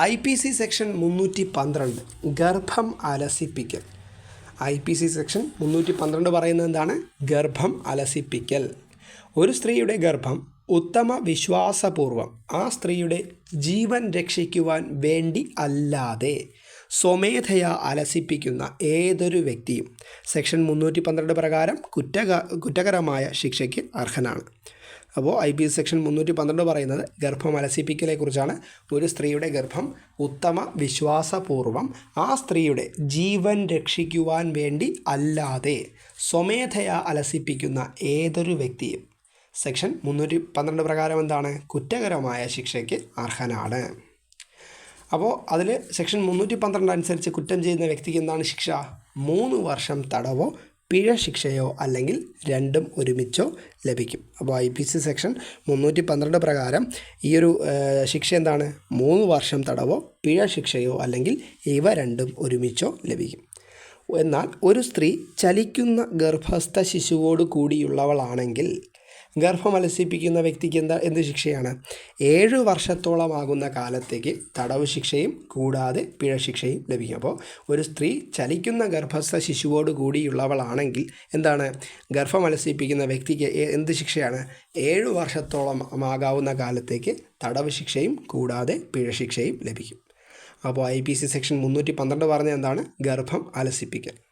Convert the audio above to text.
I P C section മുന്നൂറ്റി പന്ത്രണ്ട് ഗർഭം അലസിപ്പിക്കൽ. ഐ പി സി സെക്ഷൻ മുന്നൂറ്റി പന്ത്രണ്ട് പറയുന്നത് എന്താണ്? ഗർഭം അലസിപ്പിക്കൽ. ഒരു സ്ത്രീയുടെ ഗർഭം ഉത്തമ വിശ്വാസപൂർവം ആ സ്ത്രീയുടെ ജീവൻ രക്ഷിക്കുവാൻ വേണ്ടി അല്ലാതെ സ്വമേധയാ അലസിപ്പിക്കുന്ന ഏതൊരു വ്യക്തിയും സെക്ഷൻ മുന്നൂറ്റി പന്ത്രണ്ട് പ്രകാരം കുറ്റക കുറ്റകരമായ ശിക്ഷയ്ക്ക് അർഹനാണ്. അപ്പോൾ ഐ എസ് സെക്ഷൻ മുന്നൂറ്റി പന്ത്രണ്ട് പറയുന്നത് ഗർഭം അലസിപ്പിക്കലെ കുറിച്ചാണ്. ഒരു സ്ത്രീയുടെ ഗർഭം ഉത്തമ വിശ്വാസപൂർവം ആ സ്ത്രീയുടെ ജീവൻ രക്ഷിക്കുവാൻ വേണ്ടി അല്ലാതെ സ്വമേധയാ അലസിപ്പിക്കുന്ന ഏതൊരു വ്യക്തിയും സെക്ഷൻ മുന്നൂറ്റി പന്ത്രണ്ട് പ്രകാരം എന്താണ്? കുറ്റകരമായ ശിക്ഷയ്ക്ക് അർഹനാണ്. അപ്പോൾ അതിൽ സെക്ഷൻ മുന്നൂറ്റി പന്ത്രണ്ട് അനുസരിച്ച് കുറ്റം ചെയ്യുന്ന വ്യക്തിക്ക് എന്താണ് ശിക്ഷ? മൂന്ന് വർഷം തടവോ പിഴ ശിക്ഷയോ അല്ലെങ്കിൽ രണ്ടും ഒരുമിച്ചോ ലഭിക്കും. അപ്പോൾ ഐ പി സി സെക്ഷൻ മുന്നൂറ്റി പന്ത്രണ്ട് പ്രകാരം ഈ ഒരു ശിക്ഷ എന്താണ്? മൂന്ന് വർഷം തടവോ പിഴ ശിക്ഷയോ അല്ലെങ്കിൽ ഇവ രണ്ടും ഒരുമിച്ചോ ലഭിക്കും. എന്നാൽ ഒരു സ്ത്രീ ചലിക്കുന്ന ഗർഭസ്ഥ ശിശുവോട് കൂടിയുള്ളവളാണെങ്കിൽ ഗർഭം അലസിപ്പിക്കുന്ന വ്യക്തിക്ക് എന്താ എന്ത് ശിക്ഷയാണ്? ഏഴ് വർഷത്തോളമാകുന്ന കാലത്തേക്ക് തടവ് ശിക്ഷയും കൂടാതെ പിഴ ശിക്ഷയും ലഭിക്കും. അപ്പോൾ ഒരു സ്ത്രീ ചലിക്കുന്ന ഗർഭസ്ഥ ശിശുവോട് കൂടിയുള്ളവളാണെങ്കിൽ എന്താണ്? ഗർഭം അലസിപ്പിക്കുന്ന വ്യക്തിക്ക് എന്ത് ശിക്ഷയാണ്? ഏഴ് വർഷത്തോളം ആകാവുന്ന കാലത്തേക്ക് തടവ് ശിക്ഷയും കൂടാതെ പിഴ ശിക്ഷയും ലഭിക്കും. അപ്പോൾ ഐ പി സി സെക്ഷൻ മുന്നൂറ്റി പന്ത്രണ്ട് പറഞ്ഞ എന്താണ്? ഗർഭം അലസിപ്പിക്കൽ.